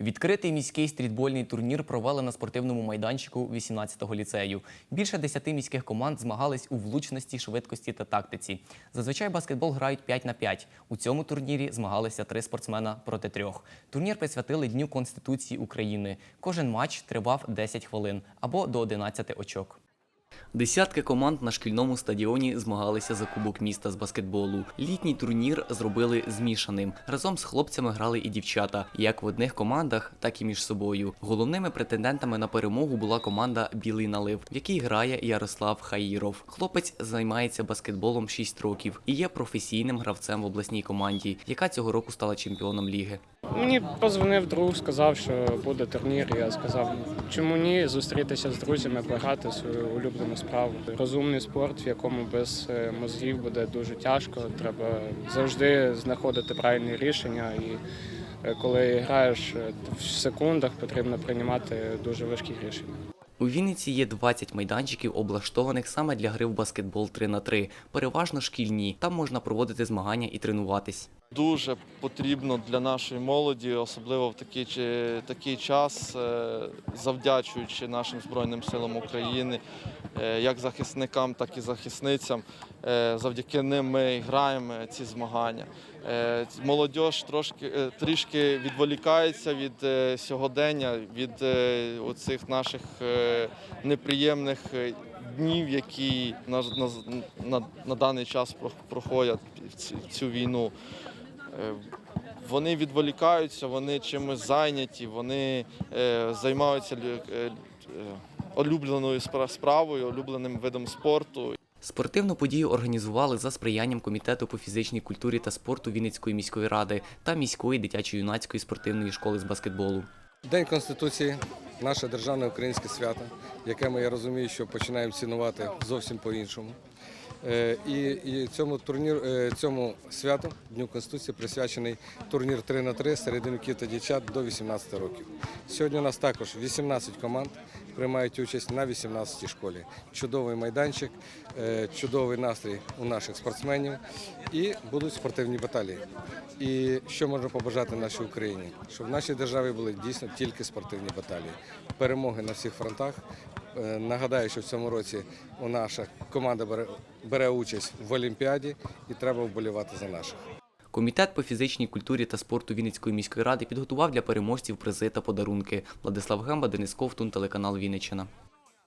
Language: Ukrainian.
Відкритий міський стрітбольний турнір провели на спортивному майданчику 18-го ліцею. Більше десяти міських команд змагались у влучності, швидкості та тактиці. Зазвичай баскетбол грають 5 на 5. У цьому турнірі змагалися три спортсмена проти трьох. Турнір присвятили Дню Конституції України. Кожен матч тривав 10 хвилин або до 11 очок. Десятки команд на шкільному стадіоні змагалися за кубок міста з баскетболу. Літній турнір зробили змішаним. Разом з хлопцями грали і дівчата, як в одних командах, так і між собою. Головними претендентами на перемогу була команда Білий налив, в якій грає Ярослав Хаїров. Хлопець займається баскетболом 6 років і є професійним гравцем в обласній команді, яка цього року стала чемпіоном ліги. Мені позвонив друг, сказав, що буде турнір. Я сказав, чому ні, зустрітися з друзями, пограти свою улюблену справу. Розумний спорт, в якому без е, мозгів буде дуже тяжко. Треба завжди знаходити правильні рішення. І е, коли граєш е, в секундах, потрібно приймати дуже важкі рішення. У Вінниці є 20 майданчиків, облаштованих саме для гри в баскетбол 3 на 3 переважно шкільні. Там можна проводити змагання і тренуватись. Дуже потрібно для нашої молоді, особливо в такий, такий час, е, завдячуючи нашим Збройним силам України, е, як захисникам, так і захисницям. Е, Завдяки ним ми граємо ці змагання. Молодь трошки трішки відволікається від сьогодення, від оцих наших неприємних днів, які на, на, на, на даний час про- проходять в цю війну. Е, Вони відволікаються, вони чимось зайняті, вони е, займаються е, улюбленою спра- справою, улюбленим видом спорту. Спортивну подію організували за сприянням комітету по фізичній культурі та спорту Вінницької міської ради та міської дитячо-юнацької спортивної школи з баскетболу. День Конституції наше державне українське свято, яке ми, я розумію, що починаємо цінувати зовсім по-іншому. Е, І, і цьому турнір, е, цьому святу Дню Конституції присвячений турнір 3 на 3 серед юнаків та дівчат до 18 років. Сьогодні у нас також 18 команд приймають участь на 18 школі. Чудовий майданчик, е, чудовий настрій у наших спортсменів і будуть спортивні баталії. І що можна побажати нашій Україні? Щоб в нашій державі були дійсно тільки спортивні баталії. Перемоги на всіх фронтах. Е, Нагадаю, що в цьому році у наша команда бере, бере участь в Олімпіаді і треба вболівати за наших. Комітет по фізичній культурі та спорту Вінницької міської ради підготував для переможців призи та подарунки. Владислав Гемба, Денис Ковтун, телеканал Вінниччина.